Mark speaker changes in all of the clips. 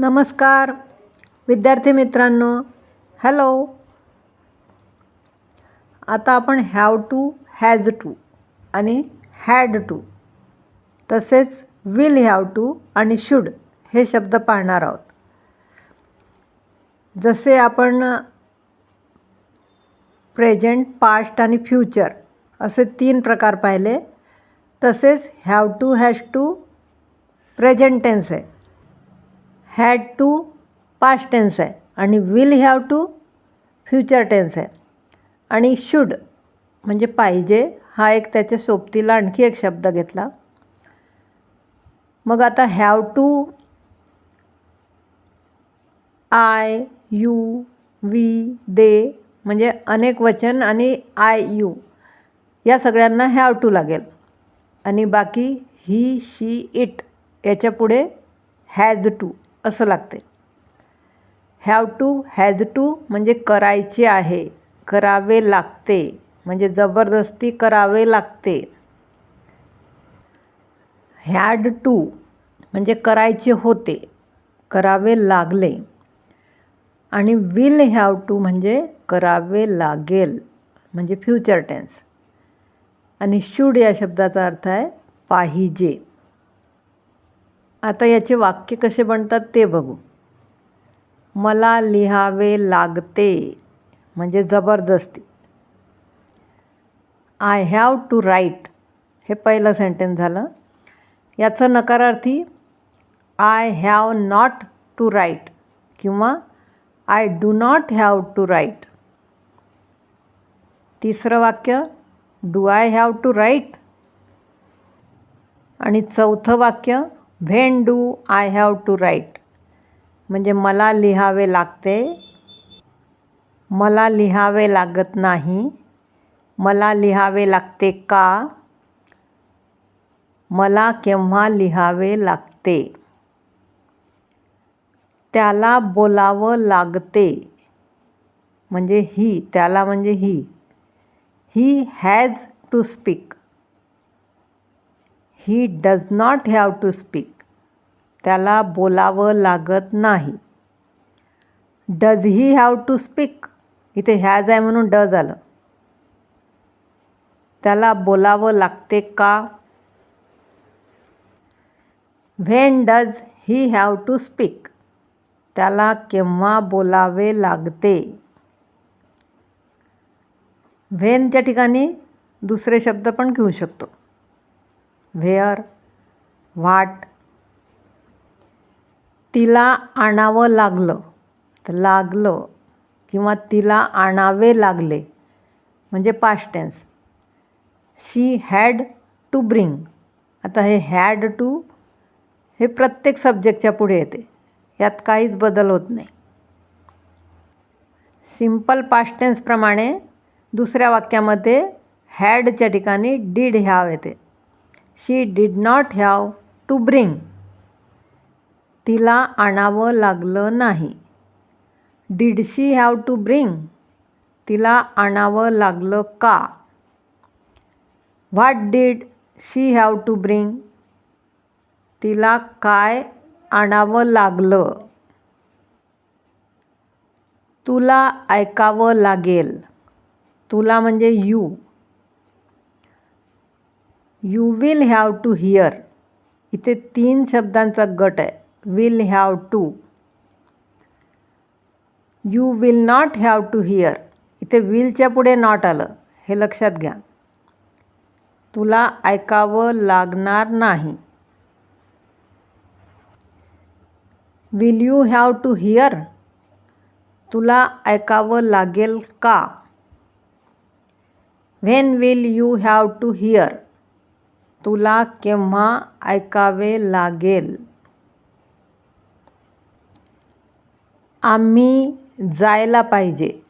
Speaker 1: नमस्कार विद्यार्थी मित्रांनो. हॅलो आता आपण हॅव टू हॅज टू आणि हॅड टू तसेच विल हॅव टू आणि शुड हे शब्द पाहणार आहोत. जसे आपण प्रेझेंट पास्ट आणि फ्युचर असे तीन प्रकार पाहिले तसेच have to has to present tense आहे. हॅड टू पास्ट टेन्स आहे. आणि will have to future tense आहे. आणि शुड म्हणजे पाहिजे हा एक त्याच्या सोबतीला आणखी एक शब्द घेतला. मग आता have to I you we they म्हणजे अनेक वचन आणि आय यू या सगळ्यांना हॅव टू लागेल. आणि बाकी ही शी इट याच्यापुढे हॅज टू असं लागते हॅव टू हॅज टू म्हणजे करायचे आहे करावे लागते म्हणजे जबरदस्ती करावे लागते. हॅड टू म्हणजे करायचे होते करावे लागले. आणि विल हॅव टू म्हणजे करावे लागेल म्हणजे फ्युचर टेन्स आणि शूड या शब्दाचा अर्थ आहे पाहिजे. आता याचे वाक्य कसे बनतात ते बघू. मला लिहावे लागते म्हणजे जबरदस्ती. आय हॅव टू राईट हे पहिलं सेंटेन्स झालं. याचं नकारार्थी I have not to write किंवा I do not have to write तिसरं वाक्य do I have to write आणि चौथं वाक्य when do I have to write म्हणजे मला लिहावे लागते. मला लिहावे लागत नाही. मला लिहावे लागते का? मला केव्हा लिहावे लागते? त्याला बोलावं लागते. म्हणजे ही त्याला म्हणजे he. He has to speak he does not have to speak त्याला बोलावं लागत नाही. Does he have to speak इथे हॅज आहे म्हणून डज आलं. त्याला बोलावं लागते का? When does he have to speak त्याला केव्हा बोलावे लागते? व्हेनच्या ठिकाणी दुसरे शब्द पण घेऊ शकतो. व्हेअर व्हाट तिला आणावं लागलं. तर लागलं किंवा तिला आणावे लागले. म्हणजे past tense she had to bring आता हे हॅड टू हे प्रत्येक सब्जेक्टच्या पुढे येते. यात काहीच बदल होत नाही. सिंपल पास्ट टेन्सप्रमाणे दुसऱ्या वाक्यामध्ये हॅडच्या ठिकाणी डीड ह्याव येते. She did not have to bring तिला आणावं लागलं नाही. Did she have to bring. तिला आणावं लागलं का? What did she have to bring? तिला काय आणावं लागलं? तुला ऐकावं लागेल. तुला म्हणजे you. You will have to hear. इथे तीन शब्दांचा गट आहे. Will have to you will not have to hear इथे विलच्या पुढे नॉट आलं. हे लक्षात घ्या. तुला ऐकावं लागणार नाही. Will you have to hear तुला ऐकावं लागेल का? When will you have to hear तुला केव्हा ऐकावे लागेल? आम्ही जायला पाहिजे.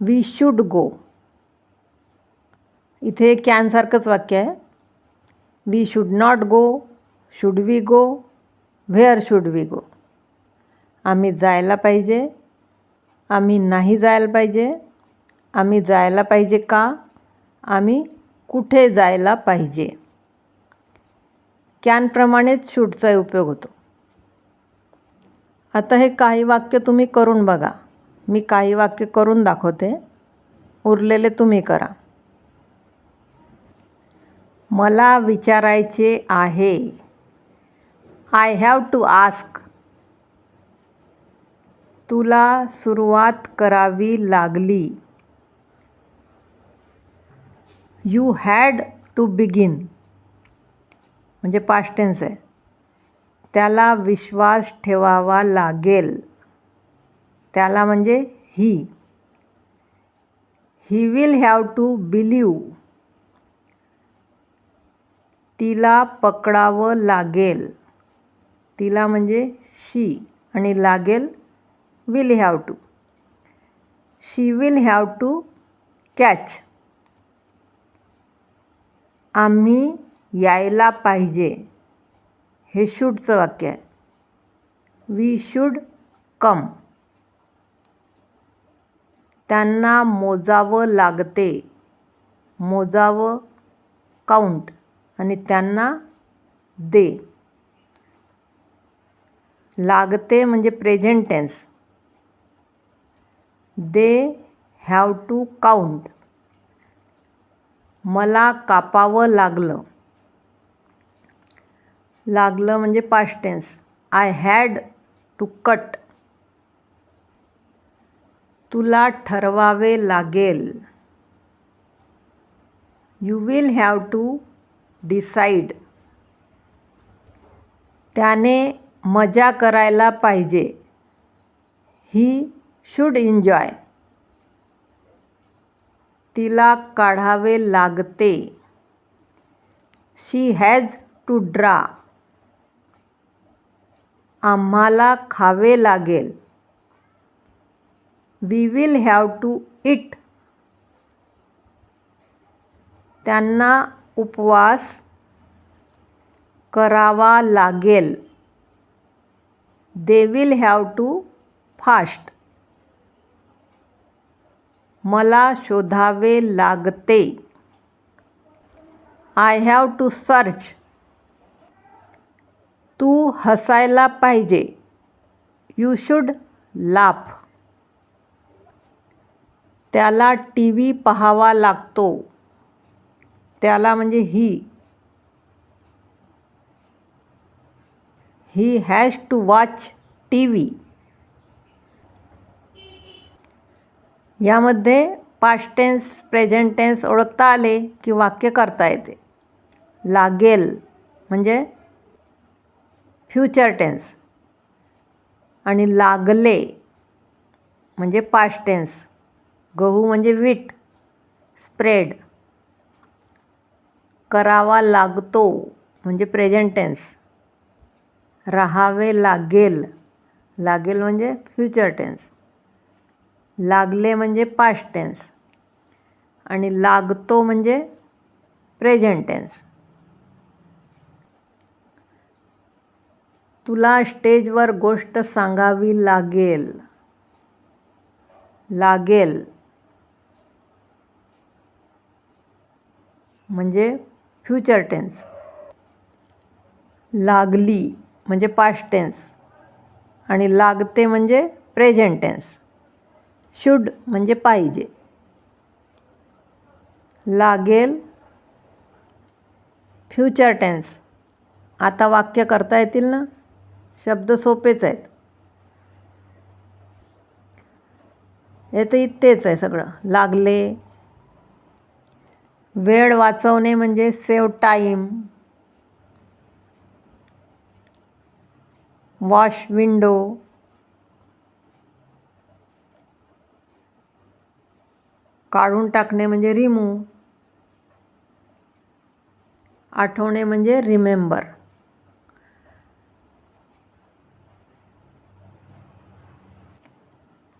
Speaker 1: वी शूड गो इथे कॅनसारखंच वाक्य आहे. We should not go should we go where should we go आम्ही जायला पाहिजे. आम्ही नाही जायला पाहिजे. आम्ही जायला पाहिजे का? आम्ही कुठे जायला पाहिजे? कॅनप्रमाणेच शूडचा उपयोग होतो. आता हे काही वाक्य तुम्ही करून बघा. मी काही वाक्य करून दाखवते. उरलेले तुम्ही करा. मला विचारायचे आहे. आय हॅव टू आस्क तुला सुरुवात करावी लागली. यू हॅड टू बिगिन म्हणजे पास्ट टेन्स आहे. त्याला विश्वास ठेवावा लागेल. त्याला म्हणजे he. He will have to believe तिला पकडावं लागेल. तिला म्हणजे शी आणि लागेल will have to she will have to catch आम्ही यायला पाहिजे. हे शूडचं वाक्य आहे. वी शूड कम त्यांना मोजावं लागते. मोजावं काउंट आणि त्यांना दे. लागते म्हणजे present tense they have to count मला कापावं लागलं. लागलं म्हणजे past tense I had to cut तुला ठरवावे लागेल. You will have to decide त्याने मजा करायला पाहिजे. ही शूड एन्जॉय तिला काढावे लागते. शी हॅज टू ड्रा आम्हाला खावे लागेल. We will have to eat त्यांना उपवास करावा लागेल. They will have to fast मला शोधावे लागते. आय हॅव टू सर्च तू हसायला पाहिजे. यू शूड लाफ त्याला टी व्ही पाहावा लागतो. त्याला म्हणजे he he has to watch T V यामध्ये पास्ट टेन्स प्रेझेंट टेन्स ओळखता आले की वाक्य करता येते. लागेल म्हणजे फ्युचर टेन्स आणि लागले म्हणजे पास्ट टेन्स. गहू म्हणजे वीट. स्प्रेड. करावा लागतो म्हणजे प्रेझेंट टेन्स. राहावे लागेल. लागेल म्हणजे फ्युचर टेन्स. लागले म्हणजे पास्ट टेन्स. आणि लागतो म्हणजे प्रेझेंट टेन्स. तुला स्टेजवर गोष्ट सांगावी लागेल. लागेल. म्हणजे फ्युचर टेन्स लागली म्हणजे पास्ट टेन्स आणि लागते म्हणजे प्रेझेंट टेन्स शुड म्हणजे पाहिजे. लागेल फ्युचर टेन्स आता वाक्य करता येतील ना? शब्द सोपेच आहेत. हे तर इतकेच आहे सगळं. लागले. वेळ वाचवणे म्हणजे सेव टाईम. Wash window. काढून टाकणे म्हणजे रिमूव्ह. आठवणे म्हणजे रिमेंबर.